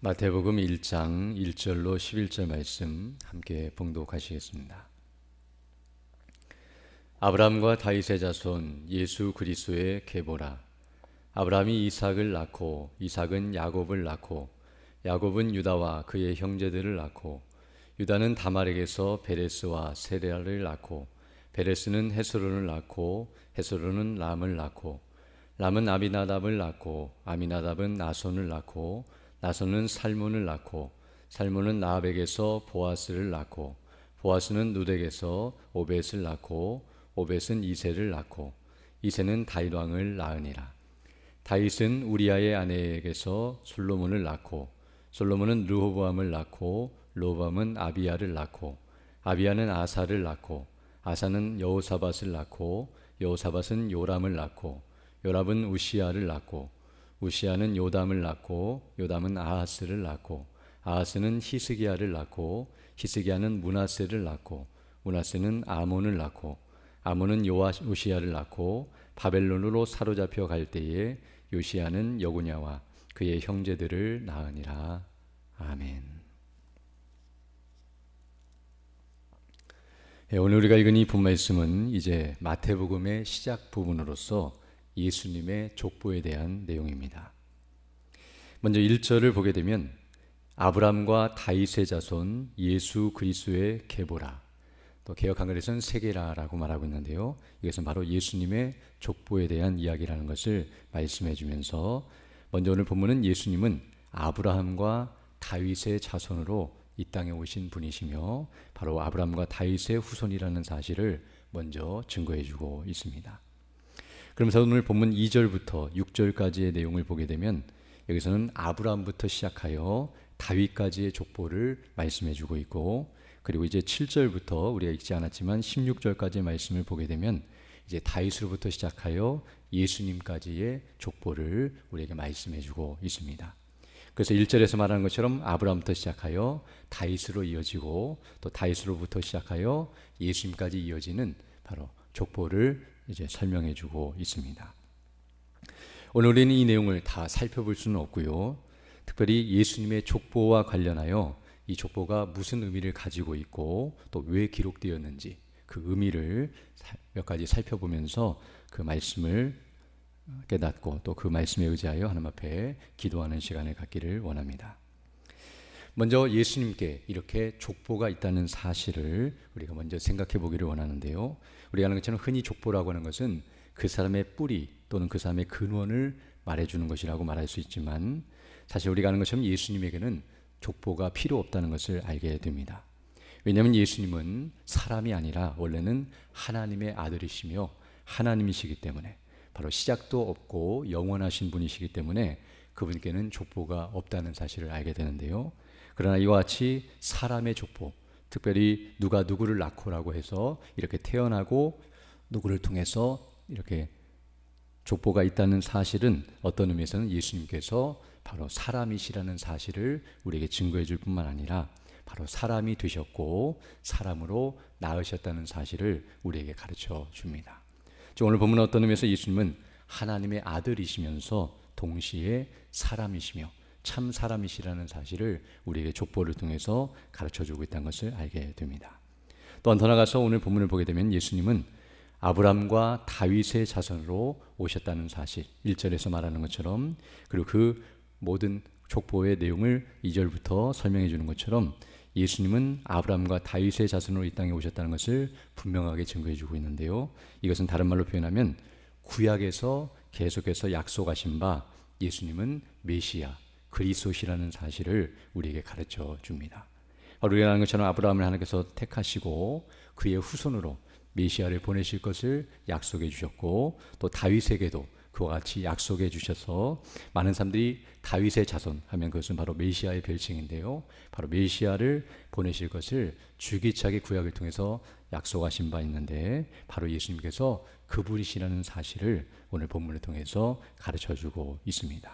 마태복음 1장 1절로 11절 말씀 함께 봉독하시겠습니다. 아브라함과 다윗의 자손 예수 그리스도의 계보라. 아브라함이 이삭을 낳고 이삭은 야곱을 낳고 야곱은 유다와 그의 형제들을 낳고 유다는 다말에게서 베레스와 세레아를 낳고 베레스는 헤스론을 낳고 헤스론은 람을 낳고 람은 아비나답을 낳고 아미나답은 나손을 낳고 나손은 살몬을 낳고 살몬은 나압에게서 보아스를 낳고 보아스는 누덱에서 오벳을 낳고 오벳은 이세를 낳고 이세는 다윗 왕을 낳으니라. 다윗은 우리아의 아내에게서 솔로몬을 낳고 솔로몬은 르호보암을 낳고 르호보암은 아비야를 낳고 아비야는 아사를 낳고 아사는 여호사밧을 낳고 여호사밧은 요람을 낳고 요람은 우시아를 낳고 우시아는 요담을 낳고 요담은 아하스를 낳고 아하스는 히스기야를 낳고 히스기야는 문하세를 낳고 문하세는 아몬을 낳고 아몬은 요아 우시아를 낳고 바벨론으로 사로잡혀 갈 때에 요시아는 여구냐와 그의 형제들을 낳으니라 아멘. 예, 오늘 우리가 읽은 이 본 말씀은 이제 마태복음의 시작 부분으로서 예수님의 족보에 대한 내용입니다. 먼저 1절을 보게 되면 아브람과 다윗의 자손 예수 그리스도의 계보라. 또 개혁 한글에서는 세계라라고 말하고 있는데요. 이것은 바로 예수님의 족보에 대한 이야기라는 것을 말씀해 주면서 먼저 오늘 본문은 예수님은 아브라함과 다윗의 자손으로 이 땅에 오신 분이시며 바로 아브라함과 다윗의 후손이라는 사실을 먼저 증거해 주고 있습니다. 그러면서 오늘 본문 2절부터 6절까지의 내용을 보게 되면 여기서는 아브라함부터 시작하여 다윗까지의 족보를 말씀해 주고 있고 그리고 이제 7절부터 우리가 읽지 않았지만 16절까지의 말씀을 보게 되면 이제 다윗으로부터 시작하여 예수님까지의 족보를 우리에게 말씀해 주고 있습니다. 그래서 1절에서 말하는 것처럼 아브라함부터 시작하여 다윗으로 이어지고 또 다윗으로부터 시작하여 예수님까지 이어지는 바로 족보를 이제 설명해 주고 있습니다. 오늘 우리는 이 내용을 다 살펴볼 수는 없고요. 특별히 예수님의 족보와 관련하여 이 족보가 무슨 의미를 가지고 있고 또 왜 기록되었는지 그 의미를 몇 가지 살펴보면서 그 말씀을 깨닫고 또 그 말씀에 의지하여 하나님 앞에 기도하는 시간을 갖기를 원합니다. 먼저 예수님께 이렇게 족보가 있다는 사실을 우리가 먼저 생각해 보기를 원하는데요. 우리가 하는 것처럼 흔히 족보라고 하는 것은 그 사람의 뿌리 또는 그 사람의 근원을 말해주는 것이라고 말할 수 있지만 사실 우리가 하는 것처럼 예수님에게는 족보가 필요 없다는 것을 알게 됩니다. 왜냐하면 예수님은 사람이 아니라 원래는 하나님의 아들이시며 하나님이시기 때문에 바로 시작도 없고 영원하신 분이시기 때문에 그분께는 족보가 없다는 사실을 알게 되는데요. 그러나 이와 같이 사람의 족보, 특별히 누가 누구를 낳고라고 해서 이렇게 태어나고 누구를 통해서 이렇게 족보가 있다는 사실은 어떤 의미에서는 예수님께서 바로 사람이시라는 사실을 우리에게 증거해 줄 뿐만 아니라 바로 사람이 되셨고 사람으로 낳으셨다는 사실을 우리에게 가르쳐 줍니다. 오늘 보면 어떤 의미에서 예수님은 하나님의 아들이시면서 동시에 사람이시며 참 사람이시라는 사실을 우리에게 족보를 통해서 가르쳐 주고 있다는 것을 알게 됩니다. 또한 더 나가서 오늘 본문을 보게 되면 예수님은 아브람과 다윗의 자손으로 오셨다는 사실 1절에서 말하는 것처럼 그리고 그 모든 족보의 내용을 2절부터 설명해 주는 것처럼 예수님은 아브람과 다윗의 자손으로 이 땅에 오셨다는 것을 분명하게 증거해 주고 있는데요. 이것은 다른 말로 표현하면 구약에서 계속해서 약속하신 바 예수님은 메시아 그리스도시라는 사실을 우리에게 가르쳐 줍니다. 아는 것처럼 아브라함을 하나님께서 택하시고 그의 후손으로 메시아를 보내실 것을 약속해 주셨고 또 다윗에게도 그와 같이 약속해 주셔서 많은 사람들이 다윗의 자손 하면 그것은 바로 메시아의 별칭인데요. 바로 메시아를 보내실 것을 주기차게 구약을 통해서 약속하신 바 있는데 바로 예수님께서 그분이시라는 사실을 오늘 본문을 통해서 가르쳐 주고 있습니다.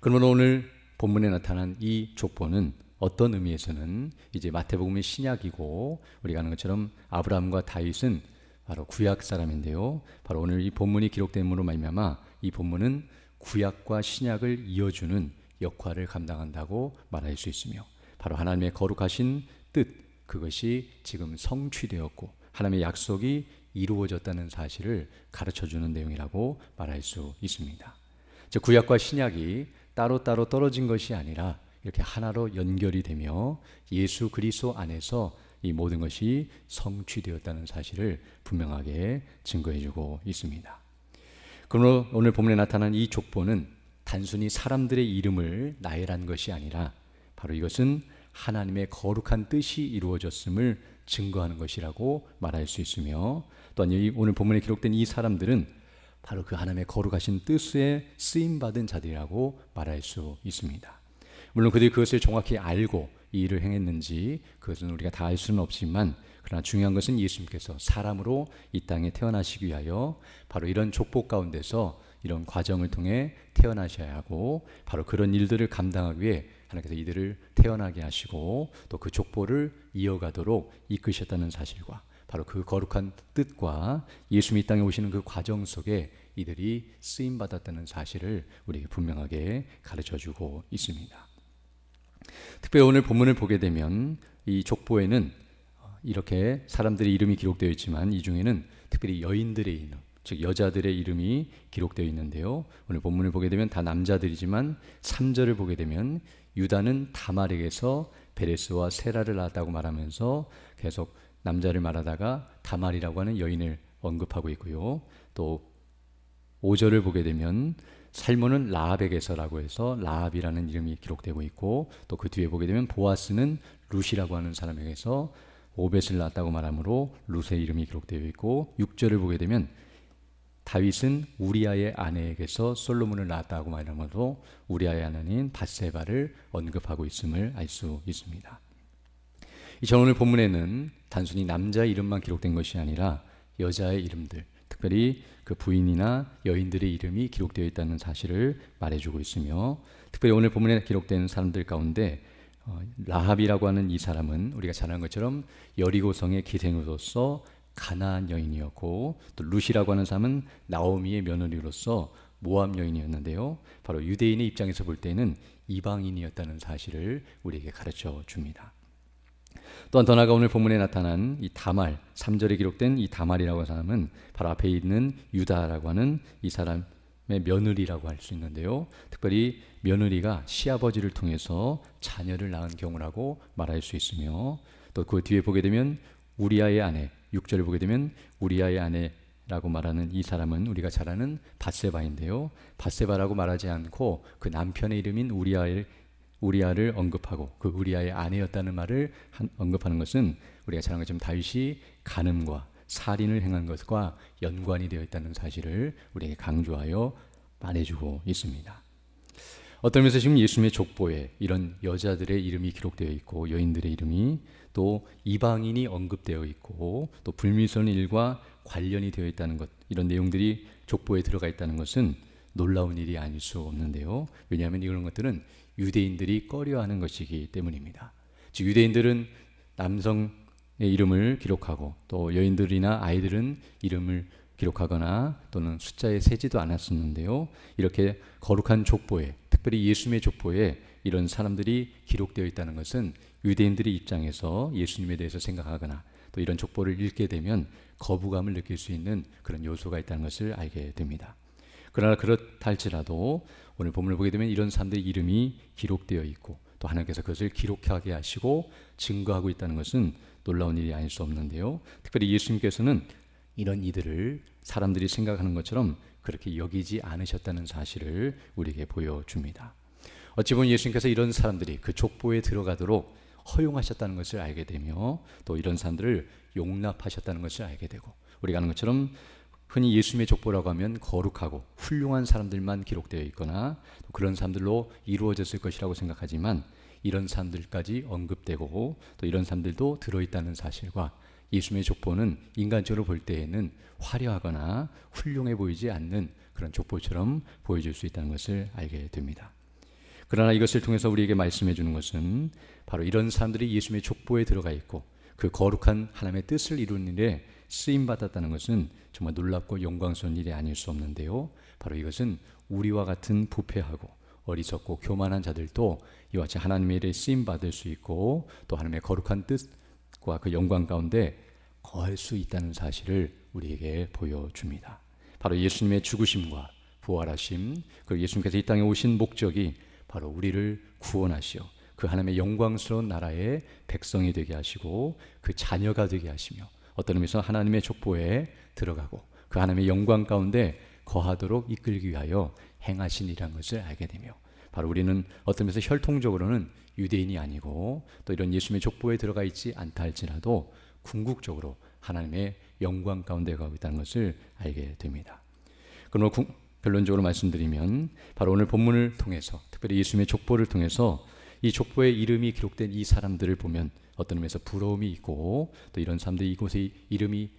그러면 오늘 본문에 나타난 이 족보는 어떤 의미에서는 이제 마태복음의 신약이고 우리가 아는 것처럼 아브라함과 다윗은 바로 구약 사람인데요. 바로 오늘 이 본문이 기록된 문으로 말미암아 이 본문은 구약과 신약을 이어주는 역할을 감당한다고 말할 수 있으며 바로 하나님의 거룩하신 뜻 그것이 지금 성취되었고 하나님의 약속이 이루어졌다는 사실을 가르쳐 주는 내용이라고 말할 수 있습니다. 즉 구약과 신약이 따로따로 떨어진 것이 아니라 이렇게 하나로 연결이 되며 예수 그리스도 안에서 이 모든 것이 성취되었다는 사실을 분명하게 증거해 주고 있습니다. 그러므로 오늘 본문에 나타난 이 족보는 단순히 사람들의 이름을 나열한 것이 아니라 바로 이것은 하나님의 거룩한 뜻이 이루어졌음을 증거하는 것이라고 말할 수 있으며 또한 오늘 본문에 기록된 이 사람들은 바로 그 하나님의 거룩하신 뜻에 쓰임 받은 자들이라고 말할 수 있습니다. 물론 그들이 그것을 정확히 알고 이 일을 행했는지 그것은 우리가 다 알 수는 없지만 그러나 중요한 것은 예수님께서 사람으로 이 땅에 태어나시기 위하여 바로 이런 족보 가운데서 이런 과정을 통해 태어나셔야 하고 바로 그런 일들을 감당하기 위해 하나님께서 이들을 태어나게 하시고 또 그 족보를 이어가도록 이끄셨다는 사실과 바로 그 거룩한 뜻과 예수님이 이 땅에 오시는 그 과정 속에 이들이 쓰임 받았다는 사실을 우리에게 분명하게 가르쳐 주고 있습니다. 특별히 오늘 본문을 보게 되면 이 족보에는 이렇게 사람들의 이름이 기록되어 있지만 이 중에는 특별히 여인들의 이름, 즉 여자들의 이름이 기록되어 있는데요. 오늘 본문을 보게 되면 다 남자들이지만 3절을 보게 되면 유다는 다말에게서 베레스와 세라를 낳았다고 말하면서 계속 남자를 말하다가 다말이라고 하는 여인을 언급하고 있고요. 또 5절을 보게 되면 살몬은 라합에게서라고 해서 라합이라는 이름이 기록되고 있고 또 그 뒤에 보게 되면 보아스는 루시라고 하는 사람에게서 오벳을 낳았다고 말하므로 루스의 이름이 기록되어 있고 6절을 보게 되면 다윗은 우리아의 아내에게서 솔로몬을 낳았다고 말하므로 우리아의 아내인 바세바를 언급하고 있음을 알 수 있습니다. 이 오늘 본문에는 단순히 남자 이름만 기록된 것이 아니라 여자의 이름들, 특별히 그 부인이나 여인들의 이름이 기록되어 있다는 사실을 말해주고 있으며 특별히 오늘 본문에 기록된 사람들 가운데 어, 라합이라고 하는 이 사람은 우리가 잘 아는 것처럼 여리고성의 기생으로서 가나안 여인이었고 또 루시라고 하는 사람은 나오미의 며느리로서 모함 여인이었는데요. 바로 유대인의 입장에서 볼 때는 이방인이었다는 사실을 우리에게 가르쳐 줍니다. 또한 더 나아가 오늘 본문에 나타난 이 다말 3절에 기록된 이 다말이라고 하는 사람은 바로 앞에 있는 유다라고 하는 이 사람의 며느리라고 할 수 있는데요. 특별히 며느리가 시아버지를 통해서 자녀를 낳은 경우라고 말할 수 있으며 또 그 뒤에 보게 되면 우리아의 아내 6절을 보게 되면 우리아의 아내라고 말하는 이 사람은 우리가 잘 아는 바세바인데요. 바세바라고 말하지 않고 그 남편의 이름인 우리아의 우리아를 언급하고 그 우리아의 아내였다는 말을 한, 언급하는 것은 우리가 잘 아는 것처럼 다윗이 간음과 살인을 행한 것과 연관이 되어 있다는 사실을 우리에게 강조하여 말해주고 있습니다. 어떤 면에서 지금 예수님의 족보에 이런 여자들의 이름이 기록되어 있고 여인들의 이름이 또 이방인이 언급되어 있고 또 불미스러운 일과 관련이 되어 있다는 것 이런 내용들이 족보에 들어가 있다는 것은 놀라운 일이 아닐 수 없는데요. 왜냐하면 이런 것들은 유대인들이 꺼려하는 것이기 때문입니다. 즉 유대인들은 남성의 이름을 기록하고 또 여인들이나 아이들은 이름을 기록하거나 또는 숫자에 세지도 않았었는데요. 이렇게 거룩한 족보에 특별히 예수님의 족보에 이런 사람들이 기록되어 있다는 것은 유대인들의 입장에서 예수님에 대해서 생각하거나 또 이런 족보를 읽게 되면 거부감을 느낄 수 있는 그런 요소가 있다는 것을 알게 됩니다. 그러나 그렇다 할지라도 오늘 본문을 보게 되면 이런 사람들의 이름이 기록되어 있고 또 하나님께서 그것을 기록하게 하시고 증거하고 있다는 것은 놀라운 일이 아닐 수 없는데요. 특별히 예수님께서는 이런 이들을 사람들이 생각하는 것처럼 그렇게 여기지 않으셨다는 사실을 우리에게 보여줍니다. 어찌 보면 예수님께서 이런 사람들이 그 족보에 들어가도록 허용하셨다는 것을 알게 되며 또 이런 사람들을 용납하셨다는 것을 알게 되고 우리가 아는 것처럼 흔히 예수님의 족보라고 하면 거룩하고 훌륭한 사람들만 기록되어 있거나 그런 사람들로 이루어졌을 것이라고 생각하지만 이런 사람들까지 언급되고 또 이런 사람들도 들어있다는 사실과 예수님의 족보는 인간적으로 볼 때에는 화려하거나 훌륭해 보이지 않는 그런 족보처럼 보여줄 수 있다는 것을 알게 됩니다. 그러나 이것을 통해서 우리에게 말씀해 주는 것은 바로 이런 사람들이 예수님의 족보에 들어가 있고 그 거룩한 하나님의 뜻을 이루는 일에 쓰임 받았다는 것은 정말 놀랍고 영광스러운 일이 아닐 수 없는데요. 바로 이것은 우리와 같은 부패하고 어리석고 교만한 자들도 이와 같이 하나님의 일에 쓰임 받을 수 있고 또 하나님의 거룩한 뜻과 그 영광 가운데 거할 수 있다는 사실을 우리에게 보여줍니다. 바로 예수님의 죽으심과 부활하심, 그리고 예수님께서 이 땅에 오신 목적이 바로 우리를 구원하시어 그 하나님의 영광스러운 나라의 백성이 되게 하시고 그 자녀가 되게 하시며 어떤 의미에서 하나님의 족보에 들어가고 그 하나님의 영광 가운데 거하도록 이끌기 위하여 행하신 이라는 것을 알게 되며 바로 우리는 어떤 면에서 혈통적으로는 유대인이 아니고 또 이런 예수님의 족보에 들어가 있지 않다 할지라도 궁극적으로 하나님의 영광 가운데 가고 있다는 것을 알게 됩니다. 그러나 결론적으로 말씀드리면 바로 오늘 본문을 통해서 특별히 예수님의 족보를 통해서 이 족보에 이름이 기록된 이 사람들을 보면 어떤 의미에서 부러움이 있고 또 이런 사람들이 이곳에 이름이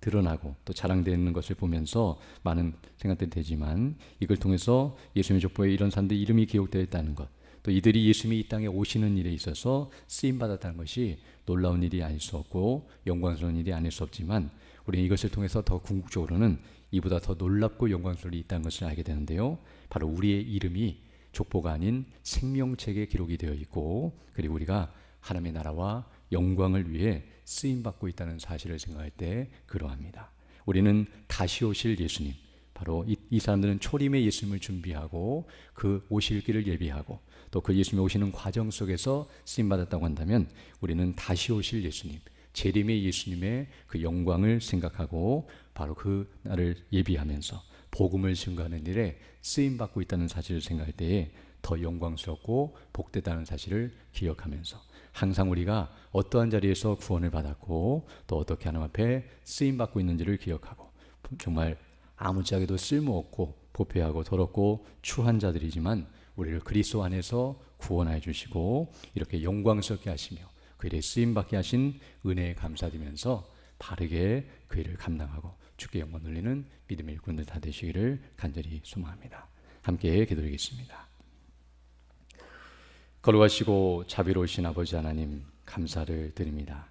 드러나고 또 자랑되는 것을 보면서 많은 생각들이 되지만 이걸 통해서 예수님의 족보에 이런 사람들의 이름이 기록되어 있다는 것, 또 이들이 예수님이 이 땅에 오시는 일에 있어서 쓰임 받았다는 것이 놀라운 일이 아닐 수 없고 영광스러운 일이 아닐 수 없지만 우리는 이것을 통해서 더 궁극적으로는 이보다 더 놀랍고 영광스러운 일이 있다는 것을 알게 되는데요. 바로 우리의 이름이 족보가 아닌 생명책에 기록이 되어 있고 그리고 우리가 하나님의 나라와 영광을 위해 쓰임 받고 있다는 사실을 생각할 때 그러합니다. 우리는 다시 오실 예수님, 바로 이, 이, 사람들은 초림의 예수님을 준비하고 그 오실 길을 예비하고 또 그 예수님이 오시는 과정 속에서 쓰임 받았다고 한다면 우리는 다시 오실 예수님, 재림의 예수님의 그 영광을 생각하고 바로 그 날을 예비하면서 복음을 증거하는 일에 쓰임 받고 있다는 사실을 생각할 때에 더 영광스럽고 복되다는 사실을 기억하면서 항상 우리가 어떠한 자리에서 구원을 받았고 또 어떻게 하나님 앞에 쓰임 받고 있는지를 기억하고 정말 아무짝에도 쓸모없고 부패하고 더럽고 추한 자들이지만 우리를 그리스도 안에서 구원하여 주시고 이렇게 영광스럽게 하시며 그 일에 쓰임 받게 하신 은혜에 감사드리면서 바르게 그 일을 감당하고 주께 영광 돌리는 믿음의 일꾼들 다 되시기를 간절히 소망합니다. 함께 기도드리겠습니다. 걸어가시고 자비로우신 아버지 하나님 감사를 드립니다.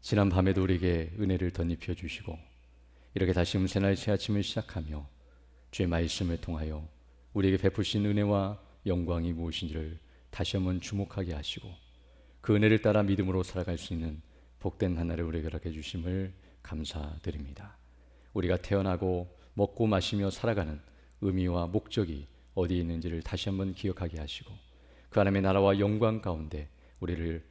지난 밤에도 우리에게 은혜를 덧입혀 주시고 이렇게 다시 음새날 새 아침을 시작하며 주의 말씀을 통하여 우리에게 베푸신 은혜와 영광이 무엇인지를 다시 한번 주목하게 하시고 그 은혜를 따라 믿음으로 살아갈 수 있는 복된 하나를 우리에게 허락해 주심을 감사드립니다. 우리가 태어나고 먹고 마시며 살아가는 의미와 목적이 어디에 있는지를 다시 한번 기억하게 하시고 그 하나님의 나라와 영광 가운데 우리를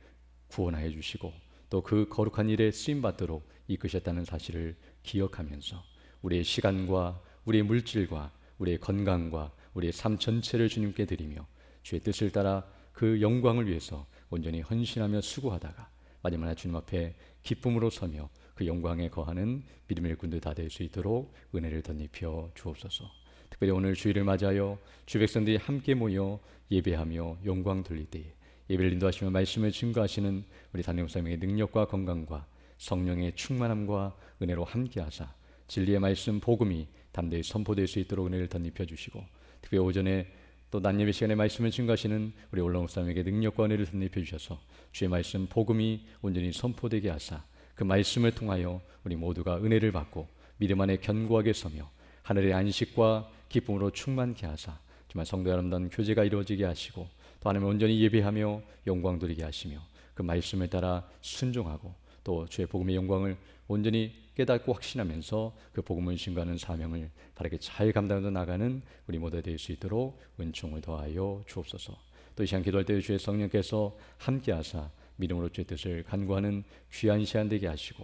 구원하여 주시고 또 그 거룩한 일에 쓰임 받도록 이끄셨다는 사실을 기억하면서 우리의 시간과 우리의 물질과 우리의 건강과 우리의 삶 전체를 주님께 드리며 주의 뜻을 따라 그 영광을 위해서 온전히 헌신하며 수고하다가 마지막 날 주님 앞에 기쁨으로 서며 그 영광에 거하는 믿음의 일꾼들 다 될 수 있도록 은혜를 덧입혀 주옵소서. 특별히 오늘 주일을 맞아요. 주 백성들이 함께 모여 예배하며 영광 돌릴 때에 예배를 인도하시며 말씀을 증거하시는 우리 담임 목사님의 능력과 건강과 성령의 충만함과 은혜로 함께하사 진리의 말씀 복음이 담대히 선포될 수 있도록 은혜를 덧입혀 주시고 특별히 오전에 또 낮예배 시간에 말씀을 증거하시는 우리 올라온 목사님에게 능력과 은혜를 덧입혀 주셔서 주의 말씀 복음이 온전히 선포되게 하사 그 말씀을 통하여 우리 모두가 은혜를 받고 믿음 안에 견고하게 서며 하늘의 안식과 기쁨으로 충만케 하사 정말 성도의 아름다운 교제가 이루어지게 하시고 또 하나님 온전히 예배하며 영광 돌리게 하시며 그 말씀을 따라 순종하고 또 주의 복음의 영광을 온전히 깨닫고 확신하면서 그 복음을 증거하는 사명을 바르게 잘 감당해 나가는 우리 모두 될 수 있도록 은총을 더하여 주옵소서. 또 이 시간 기도할 때 주의 성령께서 함께하사 믿음으로 주의 뜻을 간구하는 귀한 시간 되게 하시고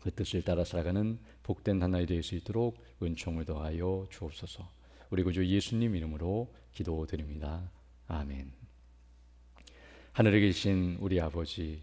그 뜻을 따라 살아가는 복된 하나이 될 수 있도록 은총을 더하여 주옵소서. 우리 구주 예수님 이름으로 기도드립니다. 아멘. 하늘에 계신 우리 아버지,